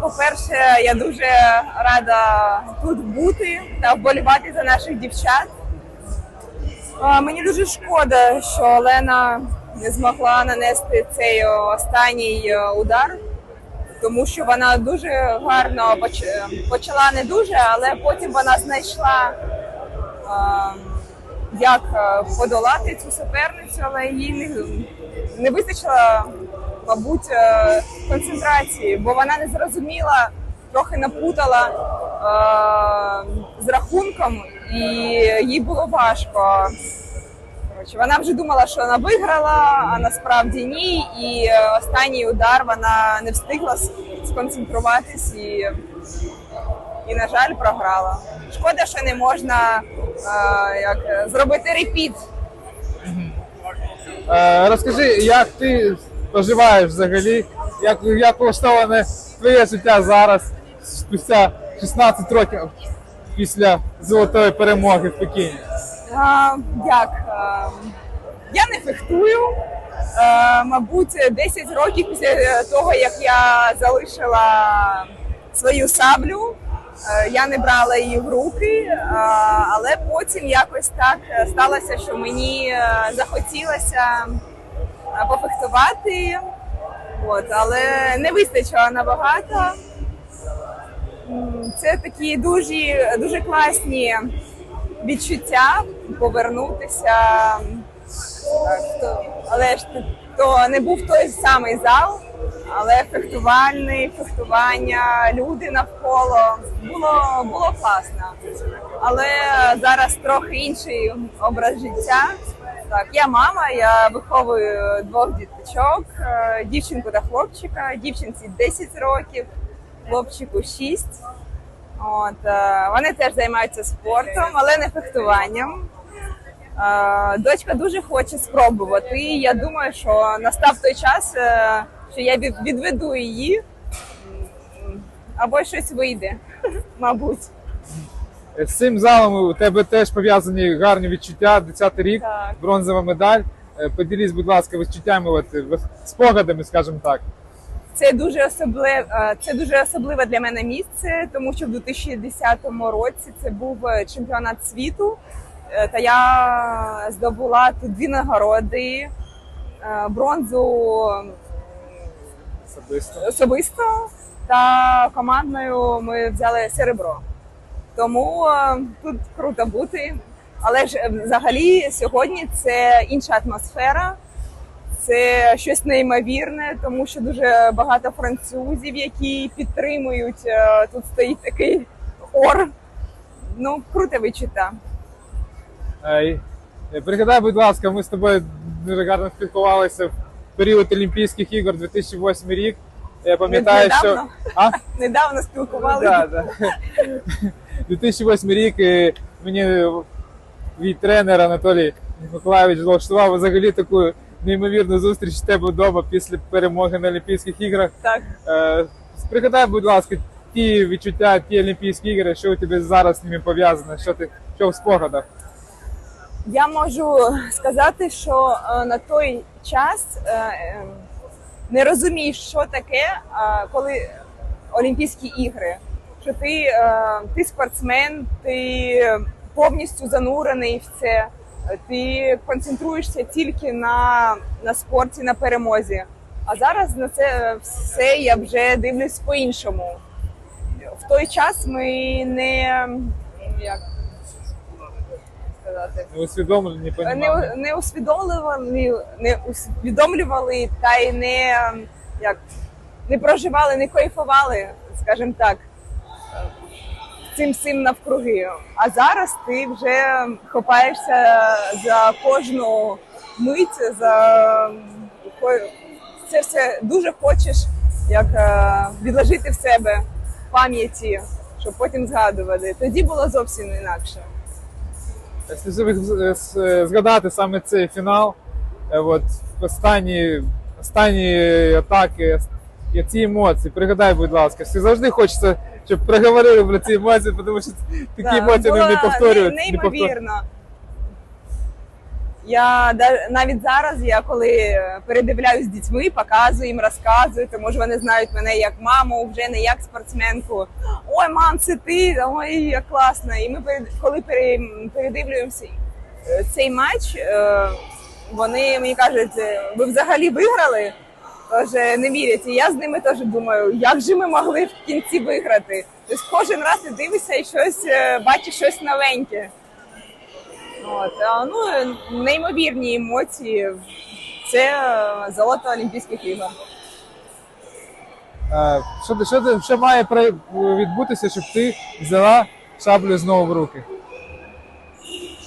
По-перше, я дуже рада тут бути та вболівати за наших дівчат. Мені дуже шкода, що Олена не змогла нанести цей останній е, удар, тому що вона дуже гарно почала не дуже, але потім вона знайшла, як е, подолати цю суперницю, але їй не вистачило, мабуть, е, концентрації, бо вона не зрозуміла, трохи напутала е, з рахунком, і їй було важко. Коротше, вона вже думала, що вона виграла, а насправді ні. І останній удар вона не встигла сконцентруватись і, і на жаль, програла. Шкода, що не можна е, як, зробити репіт. Е, розкажи, як ти поживаєш взагалі, як, як влаштоване твоє життя зараз, спустя 16 років після золотої перемоги в Пекіні? А, як? а, Я не фехтую. А, Мабуть, 10 років після того, як я залишила свою саблю, я не брала її в руки, але потім якось так сталося, що мені захотілося пофехтувати. От, але не вистачило набагато. Це такі дуже, дуже класні відчуття повернутися. Але ж то не був той самий зал, але фехтувальний, фехтування, люди навколо було, було класно. Але зараз трохи інший образ життя. Так, я мама, я виховую двох діточок, е, дівчинку та хлопчика. Дівчинці 10 років, хлопчику 6. От, е, вони теж займаються спортом, але не фехтуванням. Е, Дочка дуже хоче спробувати. І я думаю, що настав той час, що я відведу її або щось вийде, мабуть. З цим залом у тебе теж пов'язані гарні відчуття, 10 рік, Так. бронзова медаль. Е, Поділись, будь ласка, відчуттями, от, е, спогадами, скажімо так. Це дуже особливе, це дуже особливе для мене місце, тому що в 2010 році це був е, чемпіонат світу. е, Та я здобула тут дві нагороди, е, бронзу Особисто. особисто та командною ми взяли серебро. Тому е, тут круто бути. Але ж е, взагалі сьогодні це інша атмосфера, це щось неймовірне, тому що дуже багато французів, які підтримують. Е, Тут стоїть такий ор. Ну, круте відчуття. Пригадай, будь ласка, ми з тобою дуже гарно спілкувалися в період Олімпійських ігор 2008 рік. Я пам'ятаю, що Недавно. а? Недавно спілкувалися. Да, да. 2008 рік мені мій тренер Анатолій Миколаївич влаштував взагалі таку неймовірну зустріч в тебе вдома після перемоги на Олімпійських іграх. Так. Е, Пригадай, будь ласка, ті відчуття, ті Олімпійські ігри, що у тебе зараз з ними пов'язано, що ти що в спогадах? Я можу сказати, що е, на той час е, е, не розумієш, що таке, коли Олімпійські ігри. Що ти, е, ти спортсмен, ти повністю занурений в це, ти концентруєшся тільки на, на спорті, на перемозі. А зараз на це все я вже дивлюсь по-іншому. В той час ми не як сказати Не усвідомлені, не не, усвідомлювали, не усвідомлювали та й не як не проживали, не кайфували, скажімо так, цим всім навкруги. А зараз ти вже хопаєшся за кожну мить, за це все дуже хочеш як е, відложити в себе пам'яті, щоб потім згадувати. Тоді було зовсім інакше. Якщо згадати саме цей фінал, е, от останні, останні атаки, ці емоції, пригадай, будь ласка, завжди хочеться, щоб проговорили про ці емоції, тому що такі Да, емоції було не, повторюють. не- не Неймовірно. Я навіть зараз, я коли передивляюсь з дітьми, показую їм, розказую, тому що вони знають мене як маму, вже не як спортсменку. Ой, мам, це ти, ой, як класно. І ми коли пере- передивлюємося е, цей матч, е, вони мені кажуть, «Е, ви взагалі виграли? Тож е, не вірять. І я з ними теж думаю, як же ми могли в кінці виграти. Тобто кожен раз ти дивишся і щось е, бачиш щось новеньке. От, ну, е, неймовірні емоції. Це золото Олімпійських ігор. Що, що, що має відбутися, щоб ти взяла шаблю знову в руки?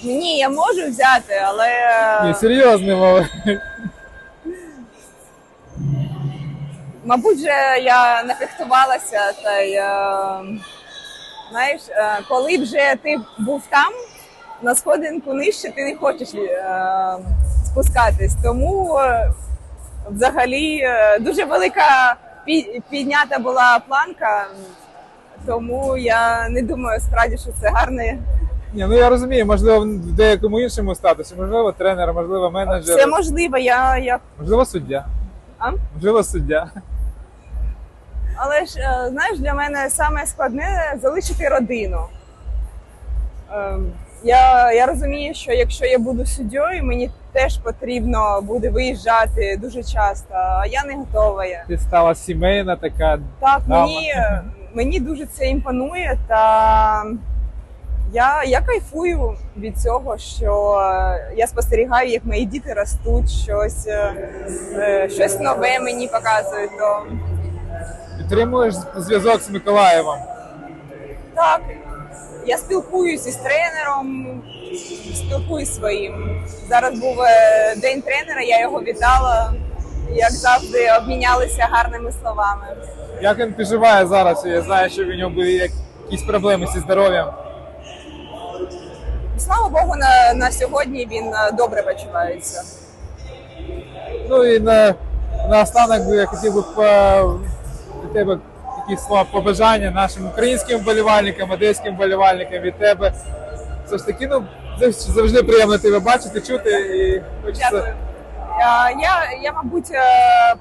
Ні, я можу взяти, але Ні, серйозно мова. Мабуть, же я не фехтувалася, та й е, знаєш, е, коли вже ти був там, на сходинку нижче ти не хочеш е, спускатись. Тому взагалі е, дуже велика пі- піднята була планка, тому я не думаю справді, що це гарне. Ні, ну я розумію, можливо, в деякому іншому статусі, можливо, тренер, можливо, менеджер, Це можливо, я, я можливо, суддя. А? Можливо, суддя. Але ж е, знаєш, для мене саме складне залишити родину. Ем, Я, я розумію, що якщо я буду суддєю, мені теж потрібно буде виїжджати дуже часто, а я не готова. Ти стала сімейна така. Так, Дама. мені, е, мені дуже це імпонує, та я, я кайфую від цього, що е, я спостерігаю, як мої діти ростуть, щось, е, е, щось нове мені показують. То Підтримуєш зв'язок з Миколаєвом. Так, я спілкуюся із тренером, спілкуюсь своїм. Зараз був день тренера, я його вітала. Як завжди, обмінялися гарними словами. Як він переживає зараз? Я знаю, що в нього були якісь проблеми зі здоров'ям. Слава Богу, на, на сьогодні він е, добре почувається. Ну і на, на останок я хотів би від тебе якісь слова побажання нашим українським вболівальникам, одеським вболівальникам від тебе. Все ж таки, ну завжди приємно тебе бачити, чути і хочеться. Дякую. Я, я, я, мабуть, е,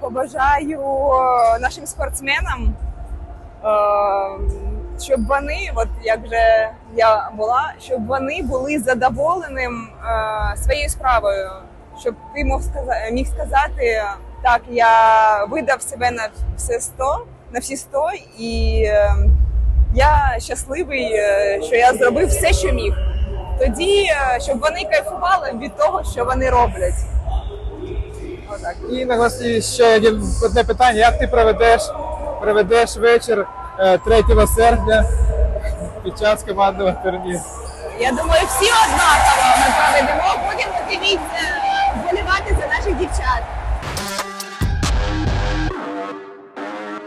побажаю е, нашим спортсменам, е, щоб вони, от як вже я була, щоб вони були задоволеним е, своєю справою, щоб ти мог сказати, міг сказати, так, я видав себе на все 100, на всі 100, і е, я щасливий, е, що я зробив все, що міг. Тоді, е, щоб вони кайфували від того, що вони роблять. Отак. І наголосив ще одне питання: як ти проведеш, проведеш вечір 3 серпня під час командного турніру? Я думаю, всі однаково ми проведемо. Будемо дивіться, вболівати за наших дівчат.